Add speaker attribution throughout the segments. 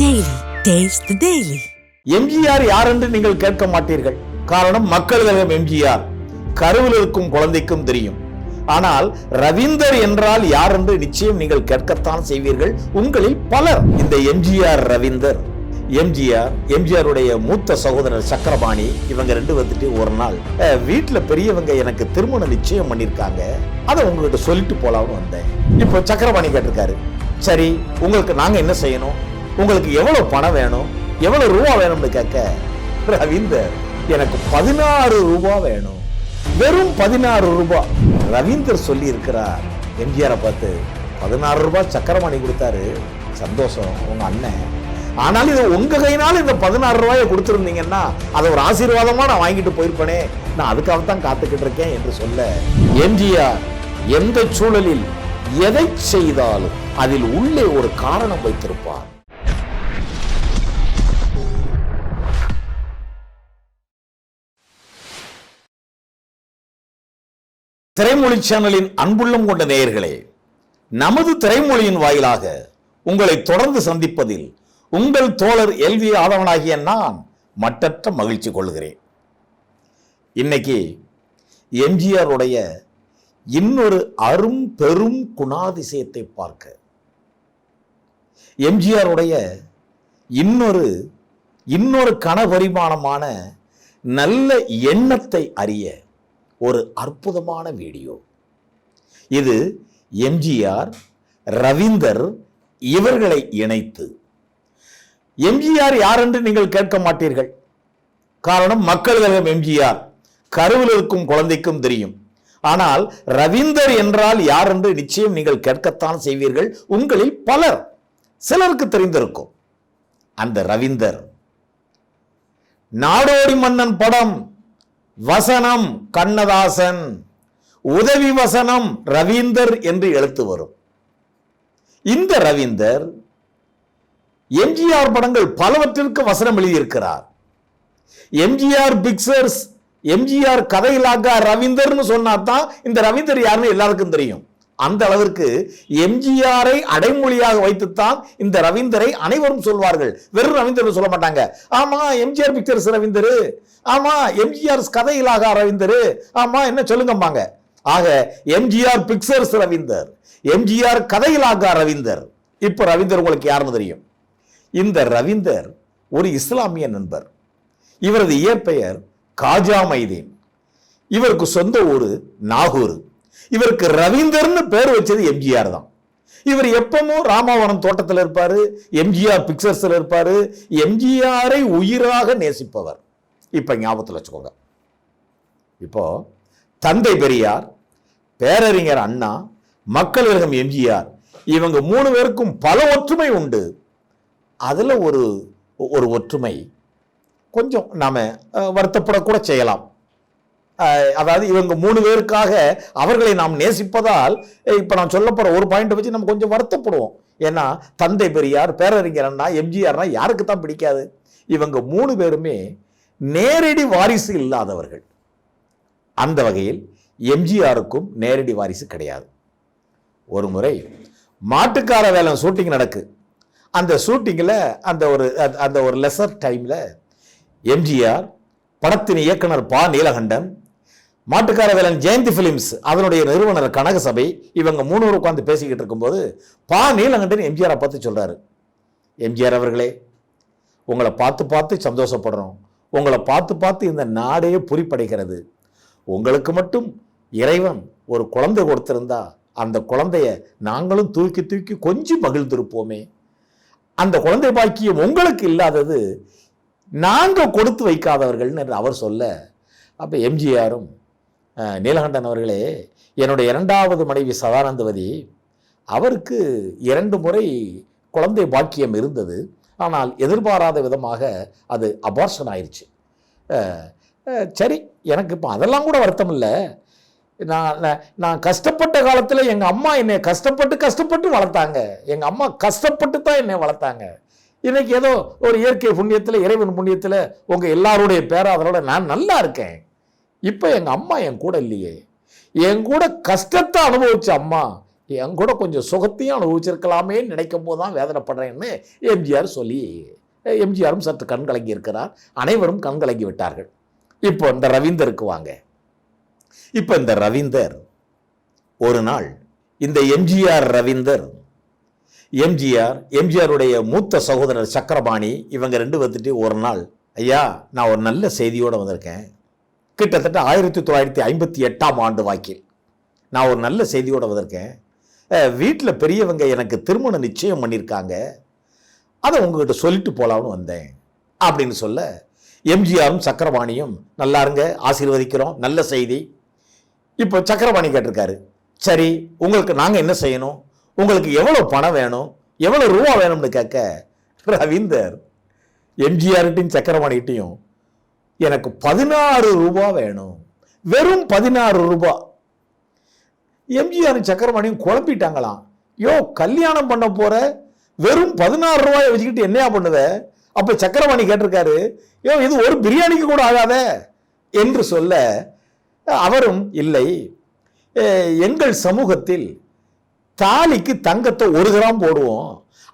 Speaker 1: Daily taste the
Speaker 2: MGR யார் என்று நீங்கள் கேட்க மாட்டீர்கள்? காரணம் மக்கள் கழகம் எம்ஜிஆர் கருவில் இருக்கும் குழந்தைக்கும் தெரியும். ஆனால் ரவீந்தர் என்றால் யார் என்று நிச்சயம் நீங்கள் கேட்கத்தான் செய்வீர்கள். உங்களில் பலர் இந்த எம்ஜிஆர் ரவீந்தர். எம்ஜிஆர் எம்ஜிஆருடைய மூத்த சகோதரர் சக்கரபாணி இவங்க ரெண்டு வந்துட்டு ஒரு நாள் வீட்டில் பெரியவங்க எனக்கு திருமண நிச்சயம் பண்ணியிருக்காங்க அதை உங்ககிட்ட சொல்லிட்டு போலாம்னு வந்தேன். இப்போ சக்கரபாணி கேட்டிருக்காரு. சரி உங்களுக்கு நாங்கள் என்ன செய்யணும்? உங்களுக்கு எவ்வளவு பணம் வேணும்? எவ்வளவு ரூபா வேணும்னு கேட்க ரவீந்தர் எனக்கு பதினாறு ரூபா வேணும். வெறும் பதினாறு ரூபா. ரவீந்தர் சொல்லி இருக்கிறார் எம்ஜிஆரை பார்த்து பதினாறு ரூபாய் சக்கரமணி கொடுத்தாரு. சந்தோஷம் உங்க அண்ணன். ஆனால் இது உங்க கையினால இந்த பதினாறு ரூபாயை கொடுத்துருந்தீங்கன்னா அதை ஒரு ஆசீர்வாதமா நான் வாங்கிட்டு போயிருப்பேனே. நான் அதுக்காகத்தான் காத்துக்கிட்டு இருக்கேன் என்று சொல்ல எம்ஜிஆர் எந்த சூழலில் எதை செய்தாலும் அதில் உள்ளே ஒரு காரணம் வைத்திருப்பார். திரைமொழி சேனலின் அன்புள்ளம் கொண்ட நேயர்களே நமது திரைமொழியின் வாயிலாக உங்களை தொடர்ந்து சந்திப்பதில் உங்கள் தோழர் எல்வி ஆதவனாகிய நான் மட்டற்ற மகிழ்ச்சி கொள்கிறேன். இன்னைக்கு எம்ஜிஆருடைய இன்னொரு அரும் பெரும் குணாதிசயத்தை பார்க்க எம்ஜிஆருடைய இன்னொரு இன்னொரு கனபரிமாணமான நல்ல எண்ணத்தை அறிய ஒரு அற்புதமான வீடியோ. இது எம்ஜிஆர் ரவீந்தர் இவர்களை இணைத்து. எம்ஜிஆர் யார் என்று நீங்கள் கேட்க மாட்டீர்கள். காரணம் மக்கள் கழகம் எம்ஜிஆர் கருவில் இருக்கும் குழந்தைக்கும் தெரியும். ஆனால் ரவீந்தர் என்றால் யார் என்று நிச்சயம் நீங்கள் கேட்கத்தான் செய்வீர்கள். உங்களில் பலர் சிலருக்கு தெரிந்திருக்கும். அந்த ரவீந்தர். நாடோடி மன்னன் படம். வசனம் கண்ணதாசன் உதவி வசனம் ரவீந்தர் என்று எழுத்து வரும். இந்த ரவீந்தர் எம்ஜிஆர் படங்கள் பலவற்றிற்கு வசனம் எழுதியிருக்கிறார். எம்ஜிஆர் பிக்சர்ஸ் எம்ஜிஆர் கதையிலாக ரவீந்தர்னு சொன்னா தான் இந்த ரவீந்தர் யாருன்னு எல்லாருக்கும் தெரியும். அந்த அளவிற்கு எம்ஜிஆரை அடைமொழியாக வைத்துத்தான் இந்த ரவீந்தரை அனைவரும் சொல்வார்கள். வெறும் ரவீந்தர் சொல்ல மாட்டாங்க. ஆமா எம்ஜிஆர் பிக்சர்ஸ் ரவீந்தர். ஆமா எம்ஜிஆர் கதையிலாக ரவீந்தர். ஆமா என்ன சொல்லுங்கம்பாங்க. ஆக எம்ஜிஆர் பிக்சர்ஸ் ரவீந்தர் எம்ஜிஆர் கதையிலாக ரவீந்தர். இப்போ ரவீந்தர் உங்களுக்கு யாருன்னு தெரியும்? இந்த ரவீந்தர் ஒரு இஸ்லாமிய நண்பர். இவரது இயற்பெயர் காஜா மைதீன். இவருக்கு சொந்த ஊர் நாகூர். இவருக்கு ரவீந்தர்னு பேர் வச்சது எம்ஜிஆர் தான். இவர் எப்பவும் ராமாவனம் தோட்டத்தில் இருப்பார் எம்ஜிஆர் பிக்சர்ஸில் இருப்பார் எம்ஜிஆரை உயிராக நேசிப்பவர். இப்போ ஞாபகத்தில் வச்சுக்கோங்க. இப்போ தந்தை பெரியார் பேரறிஞர் அண்ணா மக்கள் கழகம் எம்ஜிஆர் இவங்க மூணு பேருக்கும் பல ஒற்றுமை உண்டு. அதில் ஒரு ஒரு ஒற்றுமை கொஞ்சம் நாம் வருத்தப்படக்கூட செய்யலாம். அதாவது இவங்க மூணு பேருக்காக அவர்களை நாம் நேசிப்பதால் இப்போ நான் சொல்ல ஒரு பாயிண்ட் வச்சு நம்ம கொஞ்சம் வருத்தப்படுவோம். ஏன்னா தந்தை பெரியார் பேரறிஞர் அண்ணா எம்ஜிஆர்னா யாருக்கு தான் பிடிக்காது? இவங்க மூணு பேருமே நேரடி வாரிசு இல்லாதவர்கள். அந்த வகையில் எம்ஜிஆருக்கும் நேரடி வாரிசு கிடையாது. ஒரு முறை மாட்டுக்கார வேலை ஷூட்டிங் நடக்கு. அந்த ஷூட்டிங்கில் அந்த ஒரு அந்த ஒரு லெசர் டைமில் எம்ஜிஆர் படத்தின் இயக்குனர் பா. நீலகண்டன் மாட்டுக்காரவேலன் ஜெயந்தி ஃபிலிம்ஸ் அதனுடைய நிறுவனர் கனகசபை இவங்க மூணு பேர் உட்காந்து பேசிக்கிட்டு இருக்கும்போது பா நீலகண்டன் எம்ஜிஆரை பார்த்து சொல்கிறாரு எம்ஜிஆர் அவர்களே உங்களை பார்த்து பார்த்து சந்தோஷப்படுறோம். உங்களை பார்த்து பார்த்து இந்த நாடே புரிப்படைகிறது. உங்களுக்கு மட்டும் இறைவன் ஒரு குழந்தை கொடுத்திருந்தா அந்த குழந்தைய நாங்களும் தூக்கி தூக்கி கொஞ்சம் மகிழ்ந்திருப்போமே. அந்த குழந்தை பாக்கியம் உங்களுக்கு இல்லாதது நாங்கள் கொடுத்து வைக்காதவர்கள்னு என்று அவர் சொல்ல அப்போ எம்ஜிஆரும் நீலகண்டன் அவர்களே என்னுடைய இரண்டாவது மனைவி சதானந்தவதி அவருக்கு இரண்டு முறை குழந்தை பாக்கியம் இருந்தது. ஆனால் எதிர்பாராத விதமாக அது அபார்ஷன் ஆயிடுச்சு சரி எனக்கு இப்போ அதெல்லாம் கூட வருத்தம் இல்லை. நான் நான்- கஷ்டப்பட்ட காலத்தில் எங்கள் அம்மா என்னை கஷ்டப்பட்டு கஷ்டப்பட்டு வளர்த்தாங்க. எங்கள் அம்மா கஷ்டப்பட்டு தான் என்னை வளர்த்தாங்க. இன்றைக்கி ஏதோ ஒரு இயற்கை புண்ணியத்தில் இறைவன் புண்ணியத்தில் உங்கள் எல்லாருடைய பேராதலோட நான் நல்லா இருக்கேன். இப்போ எங்கள் அம்மா என் கூட இல்லையே. என் கூட கஷ்டத்தை அனுபவிச்ச அம்மா என் கூட கொஞ்சம் சுகத்தையும் அனுபவிச்சிருக்கலாமே நினைக்கும் போது தான் வேதனைப்படுறேன்னு எம்ஜிஆர் சொல்லி எம்ஜிஆரும் சற்று கண் கலங்கி இருக்கிறார். அனைவரும் கண் கலங்கி விட்டார்கள். இப்போ இந்த ரவீந்தருக்கு வாங்க. இப்போ இந்த ரவீந்தர் ஒரு நாள் இந்த எம்ஜிஆர் ரவீந்தர் எம்ஜிஆர் எம்ஜிஆருடைய மூத்த சகோதரர் சக்கரபாணி இவங்க ரெண்டு வந்துட்டு ஒரு நாள் ஐயா நான் ஒரு நல்ல செய்தியோடு வந்திருக்கேன். கிட்டத்தட்ட ஆயிரத்தி தொள்ளாயிரத்தி ஐம்பத்தி எட்டாம் ஆண்டு வாக்கில். நான் ஒரு நல்ல செய்தியோடு வந்திருக்கேன். வீட்டில் பெரியவங்க எனக்கு திருமணம் நிச்சயம் பண்ணியிருக்காங்க அதை உங்ககிட்ட சொல்லிட்டு போகலாம்னு வந்தேன். அப்படின்னு சொல்ல எம்ஜிஆரும் சக்கரவாணியும் நல்லா இருங்க ஆசீர்வதிக்கிறோம் நல்ல செய்தி. இப்போ சக்கரவாணி கேட்டிருக்காரு. சரி உங்களுக்கு நாங்கள் என்ன செய்யணும்? உங்களுக்கு எவ்வளோ பணம் வேணும்? எவ்வளோ ரூபா வேணும்னு கேட்க ரவீந்தர் எம்ஜிஆர்கிட்டையும் சக்கரவாணிகிட்டையும் எனக்கு பதினாறு ரூபா வேணும். வெறும் பதினாறு ரூபா. எம்ஜிஆர் சக்கரவாணியும் குழப்பிட்டாங்களாம் யோ கல்யாணம் பண்ண போற? வெறும் பதினாறு ரூபாயை வச்சுக்கிட்டு என்னையா பண்ணுத அப்ப சக்கரவாணி கேட்டிருக்காரு யோ இது ஒரு பிரியாணிக்கு கூட ஆகாதே என்று சொல்ல அவரும் இல்லை. எங்கள் சமூகத்தில் தாலிக்கு தங்கத்தை ஒரு கிராம் போடுவோம்.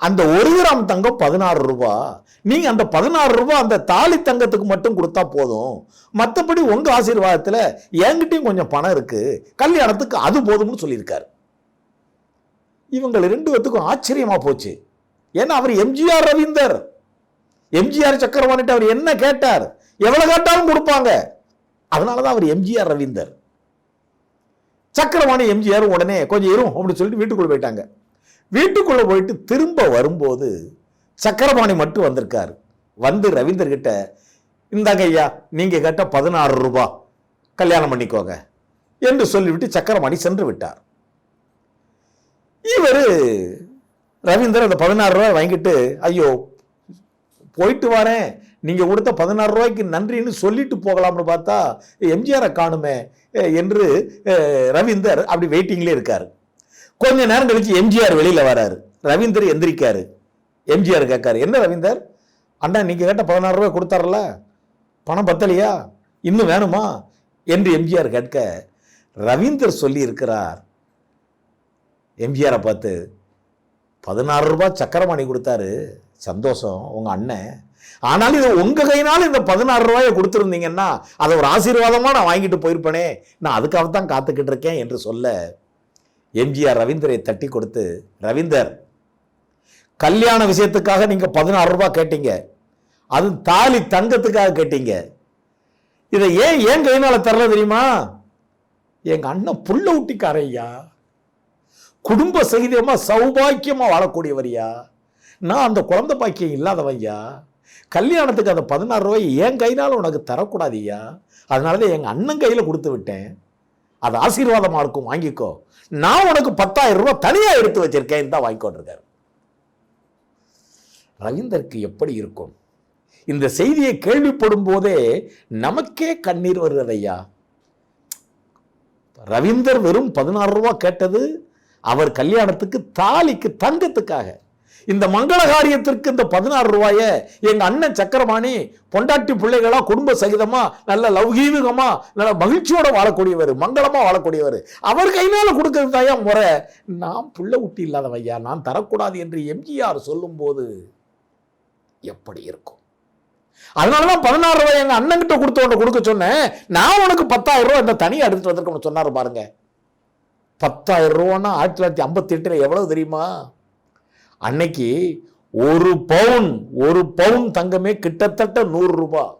Speaker 2: அந்த ஒரு கிராம் தங்கம் பதினாறு ரூபா. நீங்க அந்த பதினாறு ரூபாய் அந்த தாலி தங்கத்துக்கு மட்டும் கொடுத்தா போதும். மற்றபடி உங்க ஆசீர்வாதத்தில் என்கிட்டையும் கொஞ்சம் பணம் இருக்கு. கல்யாணத்துக்கு அது போதும்னு சொல்லியிருக்காரு. இவங்க ரெண்டு பேத்துக்கும் ஆச்சரியமா போச்சு. ஏன்னா அவர் எம்ஜிஆர் ரவீந்தர். எம்ஜிஆர் சக்கரவாணிட்டு அவர் என்ன கேட்டார்? எவ்வளவு கேட்டாலும் கொடுப்பாங்க. அதனால தான் அவர் எம்ஜிஆர் ரவீந்தர். சக்கரவாணி எம்ஜிஆர் உடனே கொஞ்சம் இரும் அப்படின்னு சொல்லிட்டு வீட்டுக்குள்ளே போயிட்டாங்க. வீட்டுக்குள்ளே போயிட்டு திரும்ப வரும்போது சக்கரபாணி மட்டும் வந்திருக்காரு. வந்து ரவீந்தர் கிட்ட இந்தாங்க ஐயா நீங்க கேட்ட பதினாறு ரூபா கல்யாணம் பண்ணிக்கோங்க என்று சொல்லிவிட்டு சக்கரபாணி சென்று விட்டார். இவர் ரவீந்தர் அந்த பதினாறு ரூபாய் வாங்கிட்டு ஐயோ போயிட்டு வரேன் நீங்க கொடுத்த பதினாறு ரூபாய்க்கு நன்றின்னு சொல்லிட்டு போகலாம்னு பார்த்தா எம்ஜிஆரை காணுமே என்று ரவீந்தர் அப்படி வெயிட்டிங்லேயே இருக்காரு. கொஞ்ச நேரம் கழிச்சு எம்ஜிஆர் வெளியில் வராரு. ரவீந்தர் எந்திரிக்காரு. எம்ஜிஆர் கேட்காரு. என்ன ரவீந்தர்? அண்ணா நீங்கள் கேட்ட பதினாறு ரூபாய் கொடுத்தாரல பணம் பத்தலையா? இன்னும் வேணுமா? என்று எம்ஜிஆர் கேட்க ரவீந்தர் சொல்லி இருக்கிறார் எம்ஜிஆரை பார்த்து பதினாறு ரூபாய் சக்கரமணி கொடுத்தாரு. சந்தோஷம் உங்கள் அண்ணன். ஆனாலும் இது உங்கள் கையினால் இந்த பதினாறு ரூபாயை கொடுத்துருந்தீங்கன்னா அதை ஒரு ஆசீர்வாதமாக நான் வாங்கிட்டு போயிருப்பேனே. நான் அதுக்காக தான் காத்துக்கிட்டு இருக்கேன் என்று சொல்ல எம்ஜிஆர் ரவீந்தரை தட்டி கொடுத்து ரவீந்தர் கல்யாண விஷயத்துக்காக நீங்கள் பதினாறு ரூபாய் கேட்டீங்க. அது தாலி தங்கத்துக்காக கேட்டீங்க. இதை ஏன் ஏன் கையினால் தரல தெரியுமா? எங்கள் அண்ணன் புள்ள ஊட்டிக்காரையா? குடும்ப சகிதமாக சௌபாக்கியமாக வாழக்கூடியவரியா? நான் அந்த குழந்தை பாக்கியம் இல்லாதவையா கல்யாணத்துக்கு அந்த பதினாறு ரூபாய் என் கையினால உனக்கு தரக்கூடாதய்யா அதனால தான் எங்கள் அண்ணன் கையில் கொடுத்து விட்டேன். அது ஆசீர்வாதமாக இருக்கும் வாங்கிக்கோ. நான் உனக்கு பத்தாயிரம் ரூபாய் தனியாக எடுத்து வச்சிருக்கேன் தான் வாங்கிக்கொண்டிருக்காரு. ரவீந்தருக்கு எப்படி இருக்கும்? இந்த செய்தியை கேள்விப்படும் போதே நமக்கே கண்ணீர் வருகிறது ஐயா ரவீந்தர் வெறும் பதினாறு ரூபா கேட்டது அவர் கல்யாணத்துக்கு தாலிக்கு தங்கத்துக்காக. இந்த மங்கள காரியத்திற்கு இந்த பதினாறு ரூபாய எங்க அண்ணன் சக்கரபாணி பொண்டாட்டி பிள்ளைகளா குடும்ப சகிதமா நல்ல லௌகீகமா நல்ல மகிழ்ச்சியோட வாழக்கூடியவர் மங்களமா வாழக்கூடியவர் அவர் கையினால கொடுக்கறது தாயா முறை? நான் புள்ள ஊட்டி இல்லாதவையா நான் தரக்கூடாது என்று எம்ஜிஆர் சொல்லும்போது எப்படி இருக்கும்? அதனால தான் பதினாறு ரூபாய் எங்கள் அண்ணன்கிட்ட கிட்ட கொடுக்க சொன்னேன். நான் உனக்கு பத்தாயிரம் ரூபா இந்த தனியாக எடுத்துட்டு வந்திருக்கேன் சொன்னார் பாருங்க. பத்தாயிரம் ரூபான்னா ஆயிரத்தி தொள்ளாயிரத்தி ஐம்பத்தி எட்டில் எவ்வளவு தெரியுமா? அன்னைக்கு ஒரு பவுன் ஒரு பவுன் தங்கமே கிட்டத்தட்ட நூறு ரூபாய்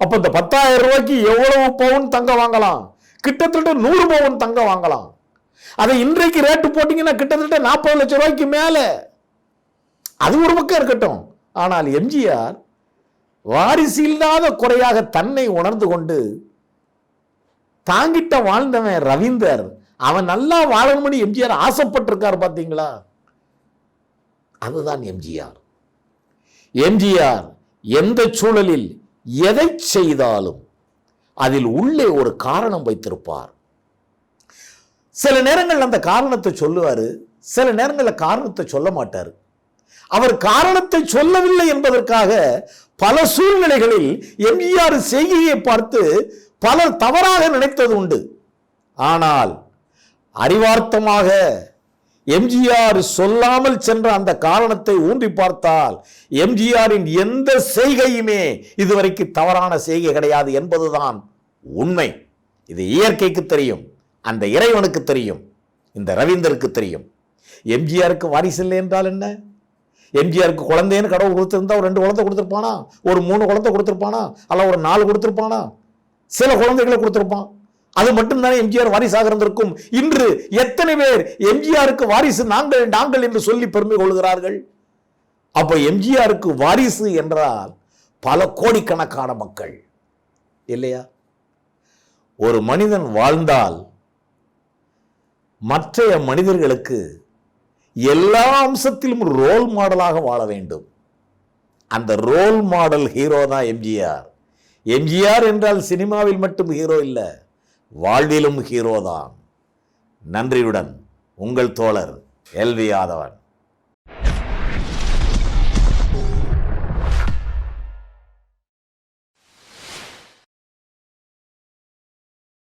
Speaker 2: அப்போ இந்த பத்தாயிரம் ரூபாய்க்கு எவ்வளவு பவுன் தங்கம் வாங்கலாம்? கிட்டத்தட்ட நூறு பவுன் தங்கம் வாங்கலாம். அதை இன்றைக்கு ரேட்டு போட்டிங்கன்னா கிட்டத்தட்ட நாற்பது லட்சம் ரூபாய்க்கு மேலே. அது ஒரு பக்கம் இருக்கட்டும். ஆனால் எம்ஜிஆர் வாரிசு இல்லாத குறையாக தன்னை உணர்ந்து கொண்டு தாங்கிட்ட வாழ்ந்தவன் ரவீந்தர். அவன் நல்லா வாழணும்னு எம்ஜிஆர் ஆசைப்பட்டிருக்கார் பார்த்தீங்களா? அதுதான் எம்ஜிஆர். எம்ஜிஆர் எந்த சூழலில் எதை செய்தாலும் அதில் உள்ளே ஒரு காரணம் வைத்திருப்பார். சில நேரங்கள் அந்த காரணத்தை சொல்லுவார் சில நேரங்களில் காரணத்தை சொல்ல மாட்டார். அவர் காரணத்தை சொல்லவில்லை என்பதற்காக பல சூழ்நிலைகளில் எம்ஜிஆர் செய்கையை பார்த்து பலர் தவறாக நினைத்தது உண்டு. ஆனால் அறிவார்த்தமாக எம்ஜிஆர் சொல்லாமல் சென்ற அந்த காரணத்தை ஊன்றி பார்த்தால் எம்ஜிஆரின் எந்த செய்கையுமே இதுவரைக்கு தவறான செய்கை கிடையாது என்பதுதான் உண்மை. இது இயற்கைக்கு தெரியும் அந்த இறைவனுக்கு தெரியும் இந்த ரவீந்தருக்கு தெரியும். எம்ஜிஆருக்கு வாரிசு இல்லை என்றால் என்ன? எம்ஜிஆருக்கு குழந்தைன்னு கடவுள் கொடுத்துருந்தா ஒரு ரெண்டு குழந்தை கொடுத்துருப்பானா? ஒரு மூணு குழந்தை கொடுத்துருப்பானா? அல்ல ஒரு நாலு கொடுத்துருப்பானா? சில குழந்தைகளை கொடுத்துருப்பான். அது மட்டும்தானே எம்ஜிஆர் வாரிசாக இருந்திருக்கும் இன்று எத்தனை பேர் எம்ஜிஆருக்கு வாரிசு நாங்கள் நாங்கள் என்று சொல்லி பெருமை கொள்கிறார்கள்? அப்போ எம்ஜிஆருக்கு வாரிசு என்றால் பல கோடிக்கணக்கான மக்கள். இல்லையா? ஒரு மனிதன் வாழ்ந்தால் மற்றைய மனிதர்களுக்கு எல்லா அம்சத்திலும் ரோல் மாடலாக வாழ வேண்டும். அந்த ரோல் மாடல் ஹீரோ தான் எம்ஜிஆர் எம்ஜிஆர் என்றால் சினிமாவில் மட்டும் ஹீரோ இல்லை வாழ்விலும் ஹீரோ தான். நன்றியுடன் உங்கள் தோழர் எல்வி யாதவன்.